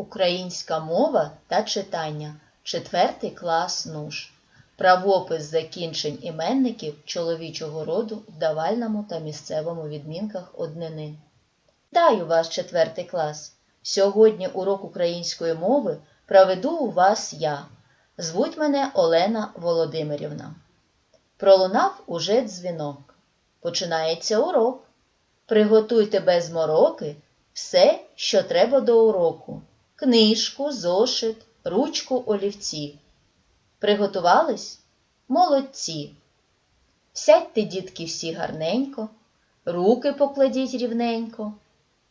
Українська мова та читання. Четвертий клас НУШ. Правопис закінчень іменників чоловічого роду в давальному та місцевому відмінках однини. Вітаю вас, четвертий клас! Сьогодні урок української мови проведу у вас я. Звуть мене Олена Володимирівна. Пролунав уже дзвінок. Починається урок. Приготуйте без мороки все, що треба до уроку. Книжку, зошит, ручку, олівці. Приготувались? Молодці. Сядьте, дітки, всі гарненько, руки покладіть рівненько,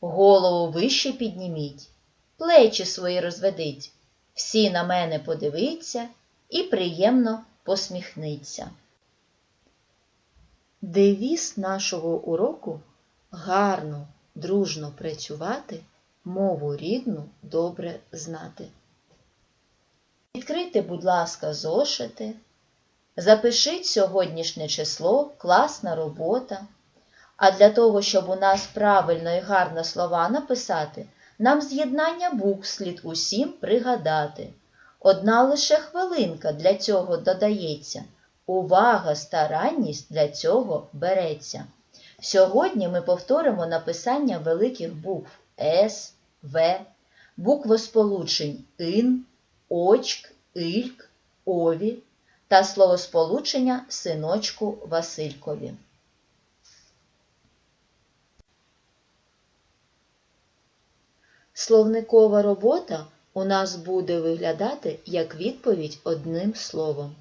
голову вище підніміть, плечі свої розведіть, всі на мене подивіться і приємно посміхниться. Девіз нашого уроку гарно, дружно працювати, мову рідну добре знати. Відкрийте, будь ласка, зошити. Запишіть сьогоднішнє число, класна робота. А для того, щоб у нас правильно і гарно слова написати, нам з'єднання букв слід усім пригадати. Одна лише хвилинка для цього додається. Увага, старанність для цього береться. Сьогодні ми повторимо написання великих букв С, В, буквосполучень ин, очк, ільк, ові та словосполучення синочку Василькові. Словникова робота у нас буде виглядати як відповідь одним словом.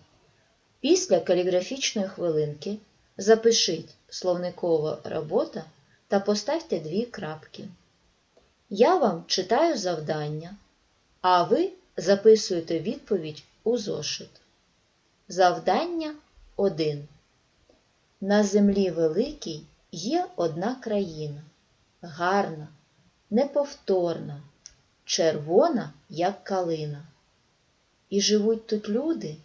Після каліграфічної хвилинки запишіть словникова робота та поставте дві крапки. Я вам читаю завдання, а ви записуєте відповідь у зошит. Завдання 1. На землі великій є одна країна, гарна, неповторна, червона, як калина. І живуть тут люди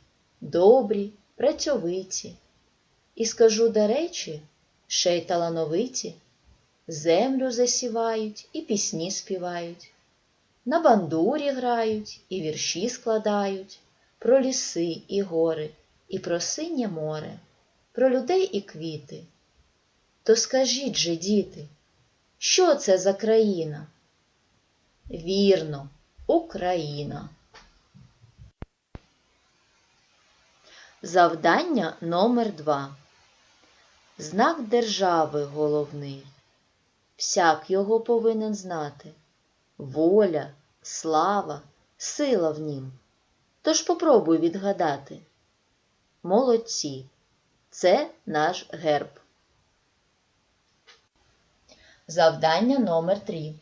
добрі, працьовиті. І скажу до речі, ще й талановиті, землю засівають і пісні співають, на бандурі грають і вірші складають, про ліси і гори, і про синє море, про людей і квіти. То скажіть же, діти, що це за країна? Вірно, Україна. Завдання номер 2 Знак держави головний. Всяк його повинен знати. Воля, слава, сила в нім. Тож попробуй відгадати. Молодці. Це наш герб. Завдання номер 3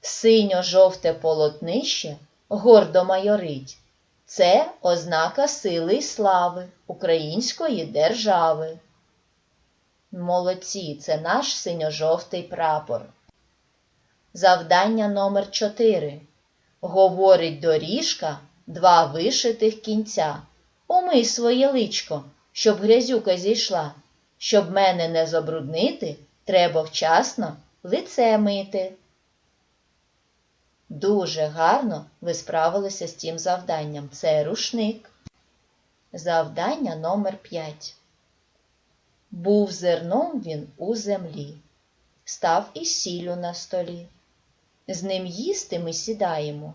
Синьо-жовте полотнище гордо майорить. Це ознака сили й слави Української держави. Молодці, це наш синьо-жовтий прапор. Завдання номер 4 Говорить доріжка два вишитих кінця. Умий своє личко, щоб грязюка зійшла. Щоб мене не забруднити, треба вчасно лице мити. Дуже гарно ви справилися з цим завданням. Це рушник. Завдання номер 5 Був зерном він у землі, став із сіллю на столі. З ним їсти ми сідаємо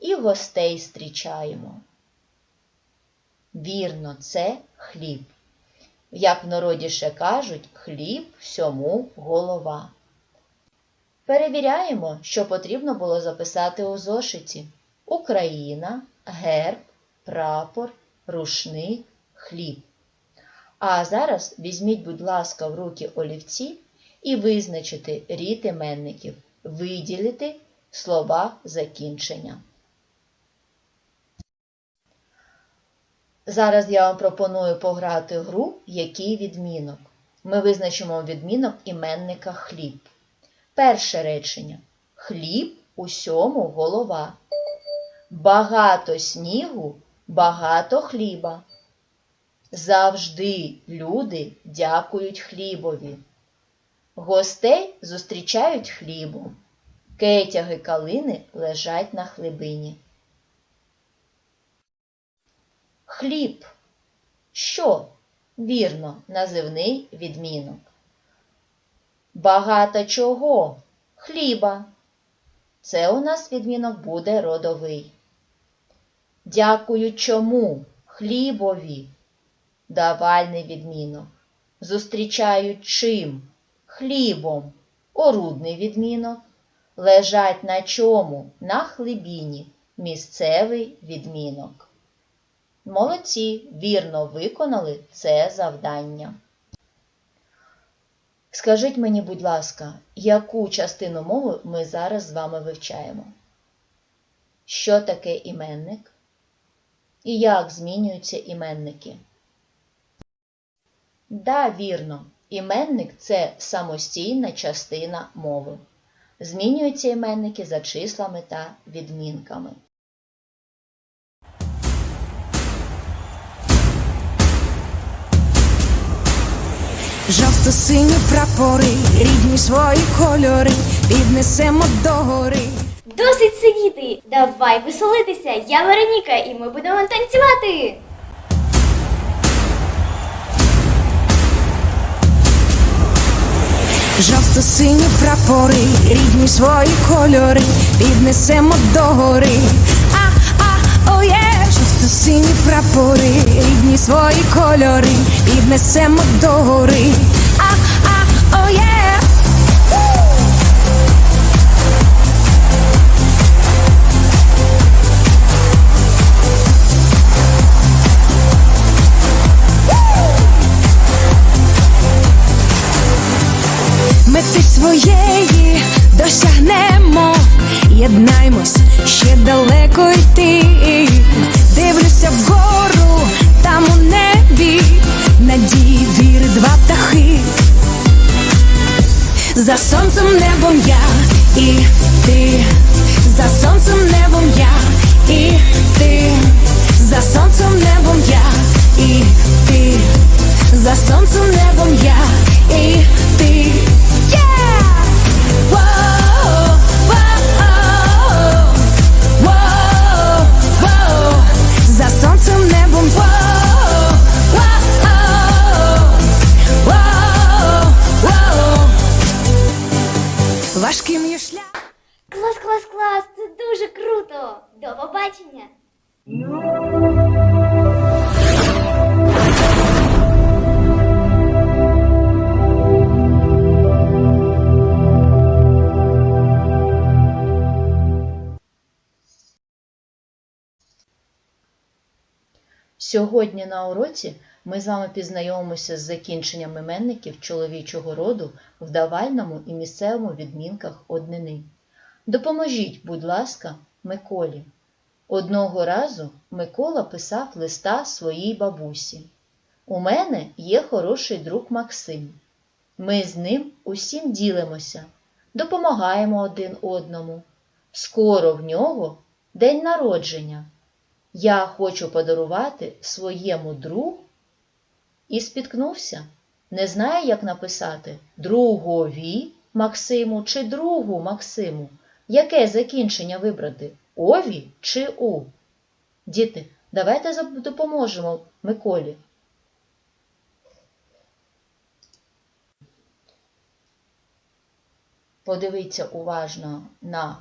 і гостей зустрічаємо. Вірно, це хліб. Як в народі ще кажуть, хліб всьому голова. Перевіряємо, що потрібно було записати у зошиті: Україна, герб, прапор, рушник, хліб. А зараз візьміть, будь ласка, в руки олівці і визначити рід іменників, виділити слова закінчення. Зараз я вам пропоную пограти гру Який відмінок. Ми визначимо відмінок іменника хліб. Перше речення. Хліб усьому голова. Багато снігу, багато хліба. Завжди люди дякують хлібові. Гостей зустрічають хлібом. Кетяги калини лежать на хлибині. Хліб. Що? Вірно, називний відмінок. Багато чого? Хліба. Це у нас відмінок буде родовий. Дякую чому? Хлібові. Давальний відмінок. Зустрічають чим? Хлібом. Орудний відмінок. Лежать на чому? На хлібіні. Місцевий відмінок. Молодці, вірно виконали це завдання. Скажіть мені, будь ласка, яку частину мови ми зараз з вами вивчаємо? Що таке іменник? І як змінюються іменники? Да, вірно, іменник це самостійна частина мови. Змінюються іменники за числами та відмінками. Жовто-сині прапори, рідні свої кольори, піднесемо до гори. Досить сидіти! Давай веселитися! Я Вероніка, і ми будемо танцювати! Жовто-сині прапори, рідні свої кольори, піднесемо до гори. А, а, о є! Жовто-сині прапори, рідні свої кольори, піднесемо до гори. Мети своєї досягнемо, єднаймось, ще далеко йти. Дивлюся вгору, там у небі, надії віри два птахи. За сонцем небом я і ти, за сонцем небом я і ти, за сонцем небом я і ти, за сонцем небом я і ти. Важким є шлях. Клас, клас, клас! Це дуже круто! До побачення! Сьогодні на уроці ми з вами пізнайомимося з закінченням іменників чоловічого роду в давальному і місцевому відмінках однини. Допоможіть, будь ласка, Миколі. Одного разу Микола писав листа своїй бабусі. У мене є хороший друг Максим. Ми з ним усім ділимося, допомагаємо один одному. Скоро в нього день народження. Я хочу подарувати своєму другу і спіткнувся. Не знаю, як написати другові Максиму чи другу Максиму. Яке закінчення вибрати? Ові чи У? Діти, давайте допоможемо Миколі. Подивіться уважно на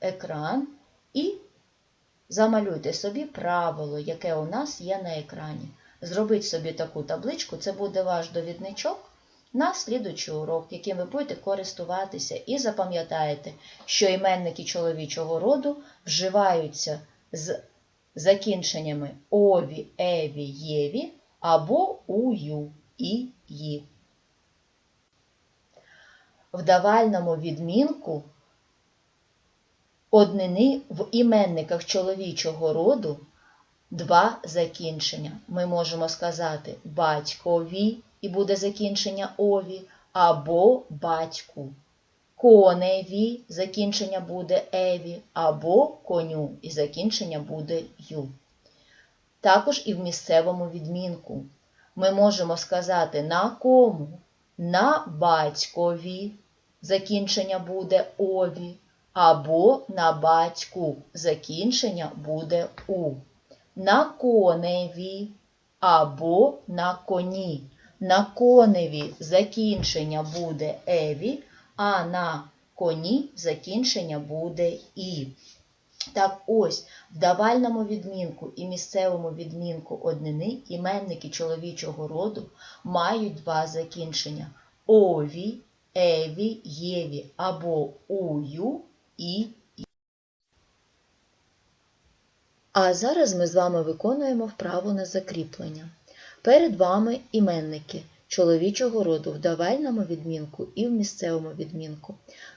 екран і Замалюйте собі правило, яке у нас є на екрані. Зробіть собі таку табличку, це буде ваш довідничок на слідучий урок, яким ви будете користуватися, і запам'ятаєте, що іменники чоловічого роду вживаються з закінченнями ові, еві, єві або ую, і, ї. В давальному відмінку однини в іменниках чоловічого роду два закінчення. Ми можемо сказати батькові і буде закінчення ові, або батьку. Коневі закінчення буде еві, або коню і закінчення буде ю. Також і в місцевому відмінку. Ми можемо сказати на кому, на батькові, закінчення буде ові, або на батьку закінчення буде у, на коневі або на коні. На коневі закінчення буде еві, а на коні закінчення буде і. Так ось, в давальному відмінку і місцевому відмінку однини іменники чоловічого роду мають два закінчення ові, еві, єві або ую і «і». А зараз ми з вами виконуємо вправу на закріплення. Перед вами іменники чоловічого роду в давальному відмінку і в місцевому відмінку.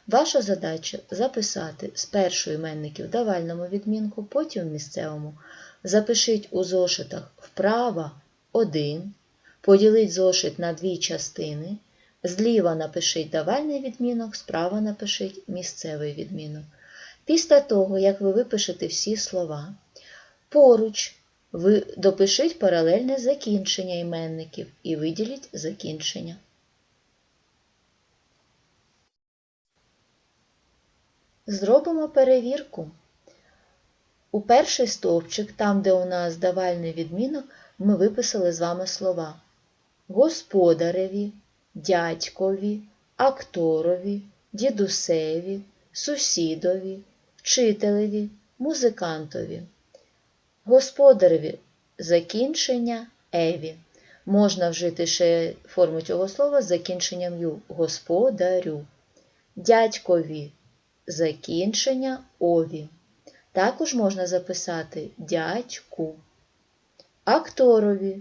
Ваша задача записати спершу іменники в давальному відмінку, потім в місцевому. Запишіть у зошитах вправа 1, поділіть зошит на дві частини. Зліва напишіть давальний відмінок, справа напишіть місцевий відмінок. Після того, як ви випишете всі слова, поруч ви допишіть паралельне закінчення іменників і виділіть закінчення. Зробимо перевірку. У перший стовпчик, там, де у нас давальний відмінок, ми виписали з вами слова господареві, дядькові, акторові, дідусеві, сусідові, вчителеві, музикантові. Господареві закінчення еві. Можна вжити ще форму цього слова з закінченням ю господарю. Дядькові закінчення ові. Також можна записати дядьку. Акторові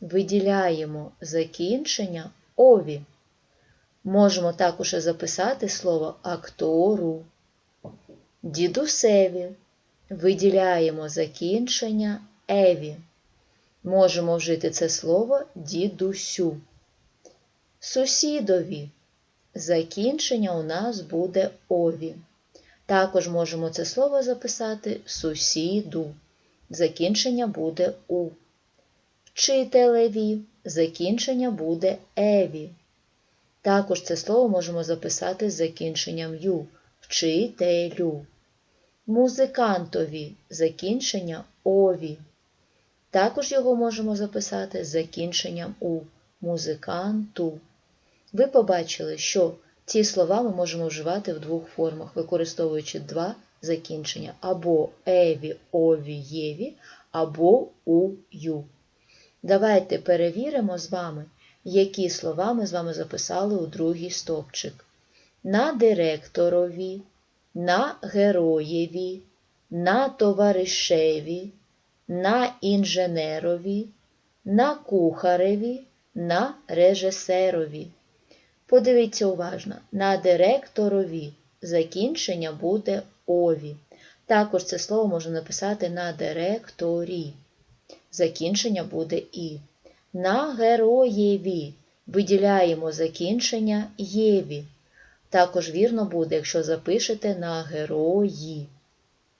виділяємо закінчення ові. Можемо також записати слово актору. Дідусеві виділяємо закінчення еві. Можемо вжити це слово дідусю. Сусідові закінчення у нас буде ові. Також можемо це слово записати сусіду. Закінчення буде у. Вчителеві закінчення буде еві. Також це слово можемо записати з закінченням ю. Вчителю. Музикантові закінчення ові. Також його можемо записати з закінченням у музиканту. Ви побачили, що ці слова ми можемо вживати в двох формах, використовуючи два закінчення або еві, ові, єві, або ю. Давайте перевіримо з вами, які слова ми з вами записали у другий стовпчик. На директорові, на героєві, на товаришеві, на інженерові, на кухареві, на режисерові. Подивіться уважно, на директорові закінчення буде ові. Також це слово можна написати на директорі. Закінчення буде і. На героєві виділяємо закінчення єві. Також вірно буде, якщо запишете на герої.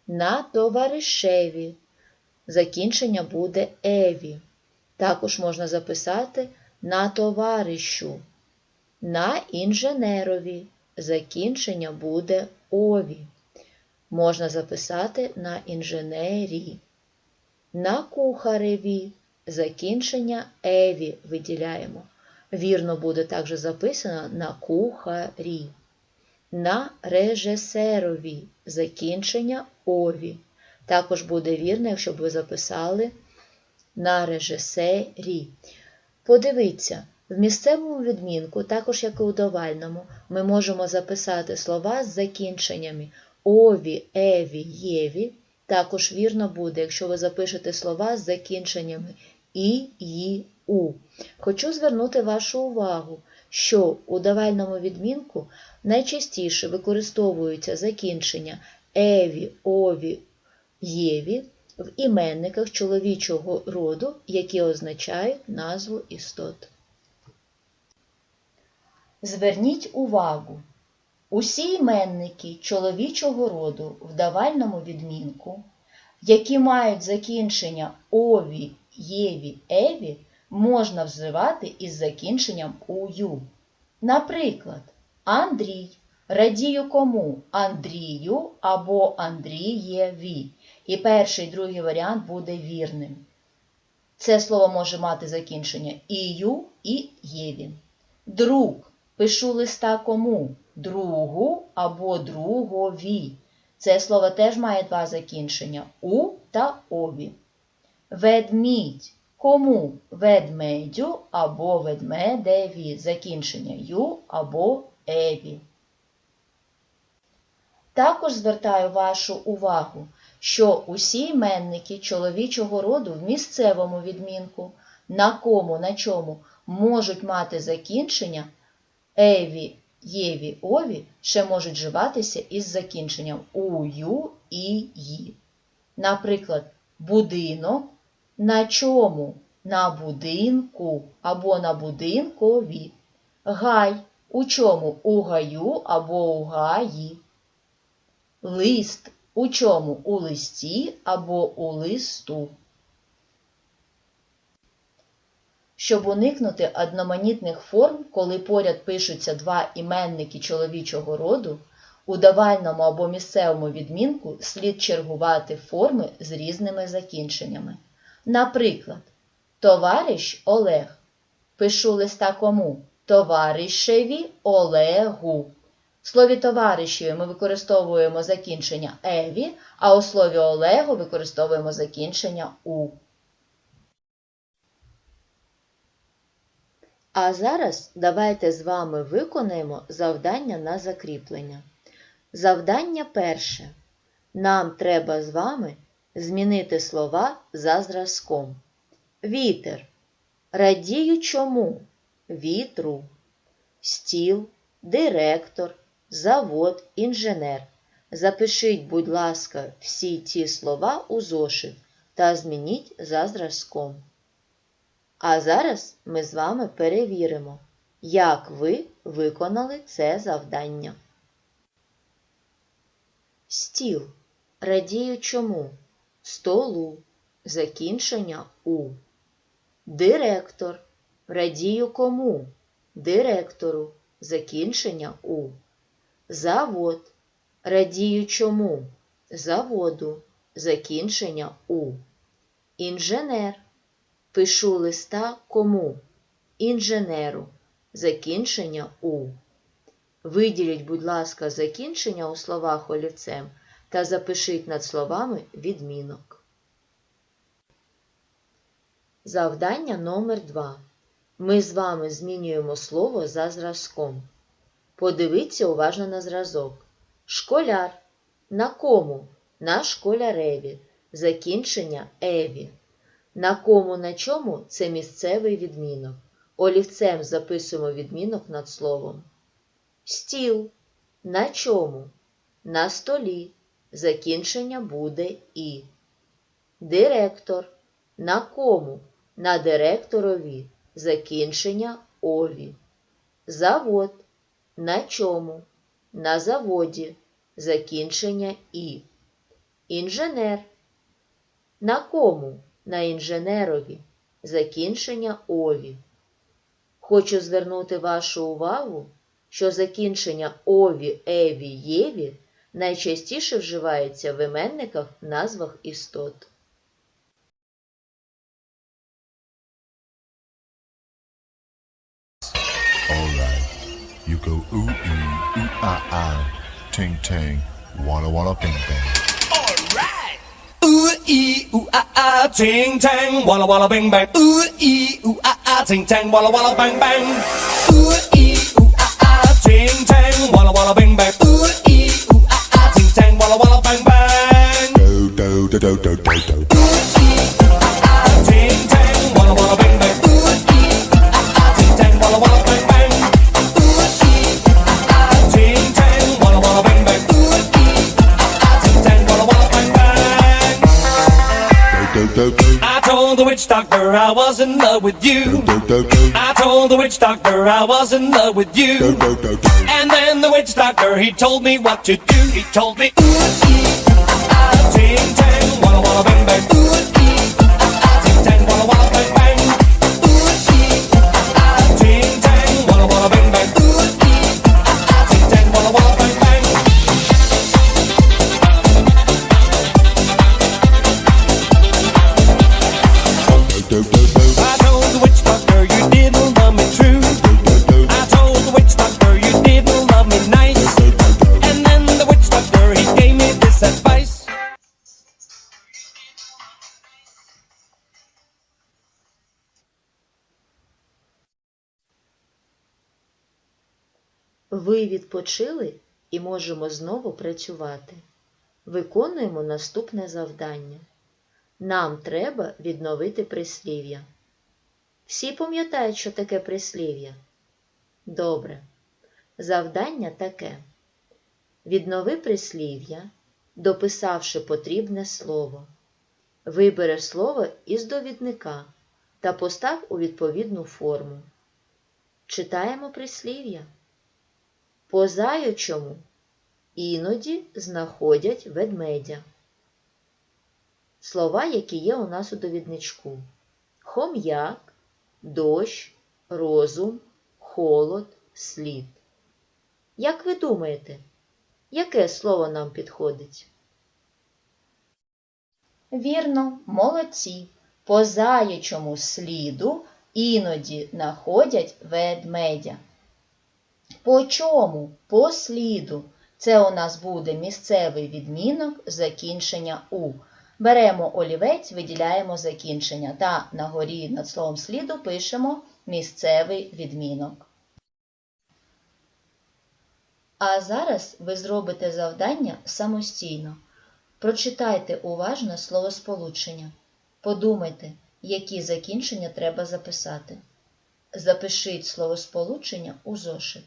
На товаришеві закінчення буде еві. Також можна записати на товаришу. На інженерові закінчення буде ові. Можна записати на інженері. На кухареві закінчення еві виділяємо. Вірно буде також записано на кухарі. На режисерові закінчення ові. Також буде вірно, якщо б ви записали на режисері. Подивіться, в місцевому відмінку, також як і у давальному, ми можемо записати слова з закінченнями ові, еві, єві. Також вірно буде, якщо ви запишете слова з закінченнями і, ї, у. Хочу звернути вашу увагу, що у давальному відмінку найчастіше використовуються закінчення еві, ові, єві в іменниках чоловічого роду, які означають назву істот. Зверніть увагу. Усі іменники чоловічого роду в давальному відмінку, які мають закінчення ові, єві, еві, можна вживати із закінченням ую. Наприклад, Андрій. Радію кому? Андрію або Андрієві. І перший і другий варіант буде вірним. Це слово може мати закінчення ію і єві. Друг. Пишу листа кому? Другу або другові. Це слово теж має два закінчення у та ові. Ведмідь. Кому? Ведмедю або ведмедеві. Закінчення ю або еві. Також звертаю вашу увагу, що усі іменники чоловічого роду в місцевому відмінку на кому, на чому можуть мати закінчення еві, єві, ові ще можуть вживатися із закінченням у, ю і ї. Наприклад, будинок на чому? На будинку або на будинкові. Гай у чому? У гаю або у гаї. Лист у чому? У листі або у листу. Щоб уникнути одноманітних форм, коли поряд пишуться два іменники чоловічого роду, у давальному або місцевому відмінку слід чергувати форми з різними закінченнями. Наприклад, товариш Олег. Пишу листа кому? Товаришеві Олегу. В слові товаришеві ми використовуємо закінчення еві, а у слові Олегу використовуємо закінчення у. А зараз давайте з вами виконаємо завдання на закріплення. Завдання перше. Нам треба з вами змінити слова за зразком. Вітер. Радію чому? Вітру. Стіл, директор, завод, інженер. Запишіть, будь ласка, всі ці слова у зошит та змініть за зразком. А зараз ми з вами перевіримо, як ви виконали це завдання. Стіл. Радію чому? Столу. Закінчення у. Директор. Радію кому? Директору. Закінчення у. Завод. Радію чому? Заводу. Закінчення у. Інженер. Пишу листа кому? Інженеру. Закінчення у. Виділіть, будь ласка, закінчення у словах олівцем та запишіть над словами відмінок. Завдання номер 2 Ми з вами змінюємо слово за зразком. Подивіться уважно на зразок. Школяр. На кому? На школяреві. Закінчення еві. На кому на чому це місцевий відмінок. Олівцем записуємо відмінок над словом. Стіл. На чому? На столі. Закінчення буде і. Директор. На кому? На директорові. Закінчення ові. Завод. На чому? На заводі. Закінчення і. Інженер. На кому? На інженерові. Закінчення ові. Хочу звернути вашу увагу, що закінчення ові, еві, єві найчастіше вживається в іменниках назвах істот. You go ooh ee, ooh ah ah, ting ting, walla walla bing bang. Ooh ee ooh ah ah ting tang walla walla bing bang. Ooh ee ooh ah ah ting tang walla walla bang bang. Ooh ee ooh ah ah ting tang walla walla bing bang. Ooh ee bang bang. Do do do do do do do. Witch doctor I was in love with you. I told the witch doctor I was in love with you. And then the witch doctor, he told me what to do. He told me, ooh, ee, ah, ah, ting, tang, walla, walla, bang, bang. Відпочили і можемо знову працювати. Виконуємо наступне завдання. Нам треба відновити прислів'я. Всі пам'ятають, що таке прислів'я? Добре. Завдання таке. Віднови прислів'я, дописавши потрібне слово. Вибери слово із довідника та постав у відповідну форму. Читаємо прислів'я. По заючому іноді знаходять ведмедя. Слова, які є у нас у довідничку: хом'як, дощ, розум, холод, слід. Як ви думаєте, яке слово нам підходить? Вірно, молодці. По заячому сліду іноді находять ведмедя. По чому? По сліду. Це у нас буде місцевий відмінок закінчення У. Беремо олівець, виділяємо закінчення та на горі над словом сліду пишемо місцевий відмінок. А зараз ви зробите завдання самостійно. Прочитайте уважно словосполучення. Подумайте, які закінчення треба записати. Запишіть словосполучення у зошит.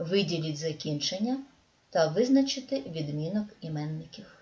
Виділіть закінчення та визначите відмінок іменників.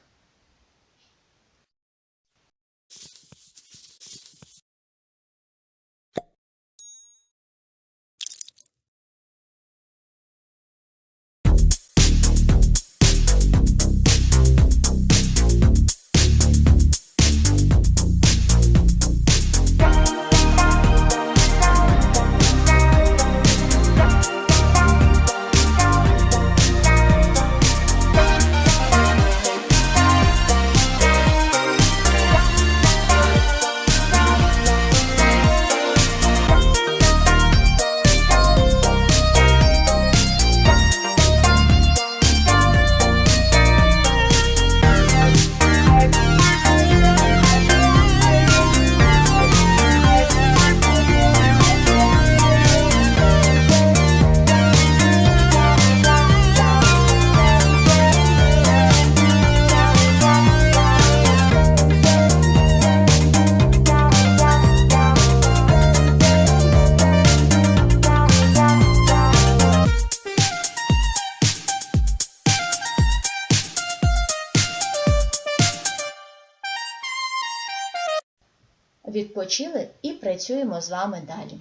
Відпочили і працюємо з вами далі.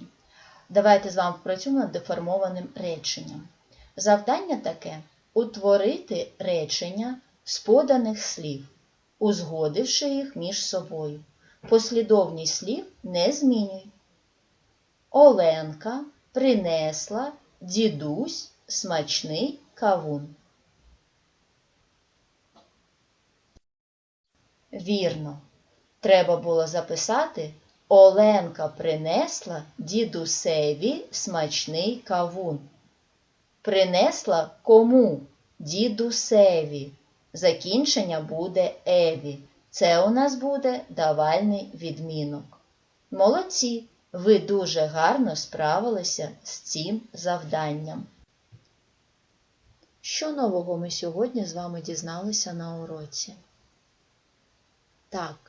Давайте з вами працюємо над деформованим реченням. Завдання таке утворити речення з поданих слів, узгодивши їх між собою. Послідовність слів не змінюй. Оленка принесла дідусь смачний кавун. Вірно. Треба було записати Оленка принесла дідусеві смачний кавун. Принесла кому? Дідусеві. Закінчення буде Еві. Це у нас буде давальний відмінок. Молодці! Ви дуже гарно справилися з цим завданням. Що нового ми сьогодні з вами дізналися на уроці? Так,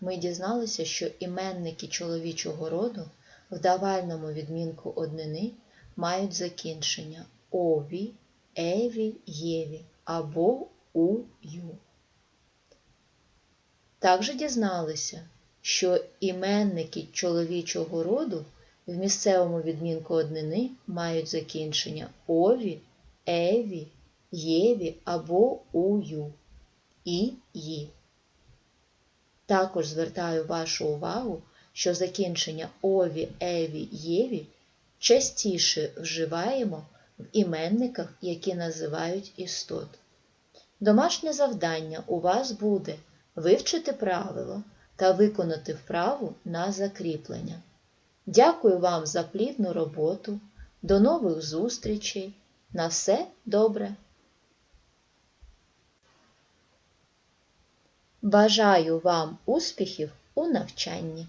ми дізналися, що іменники чоловічого роду в давальному відмінку однини мають закінчення ові, еві, єві або ую. Також дізналися, що іменники чоловічого роду в місцевому відмінку однини мають закінчення ові, еві, єві або ую і ї. Також звертаю вашу увагу, що закінчення ові, еві, єві частіше вживаємо в іменниках, які називають істот. Домашнє завдання у вас буде вивчити правило та виконати вправу на закріплення. Дякую вам за плідну роботу. До нових зустрічей. На все добре! Бажаю вам успіхів у навчанні!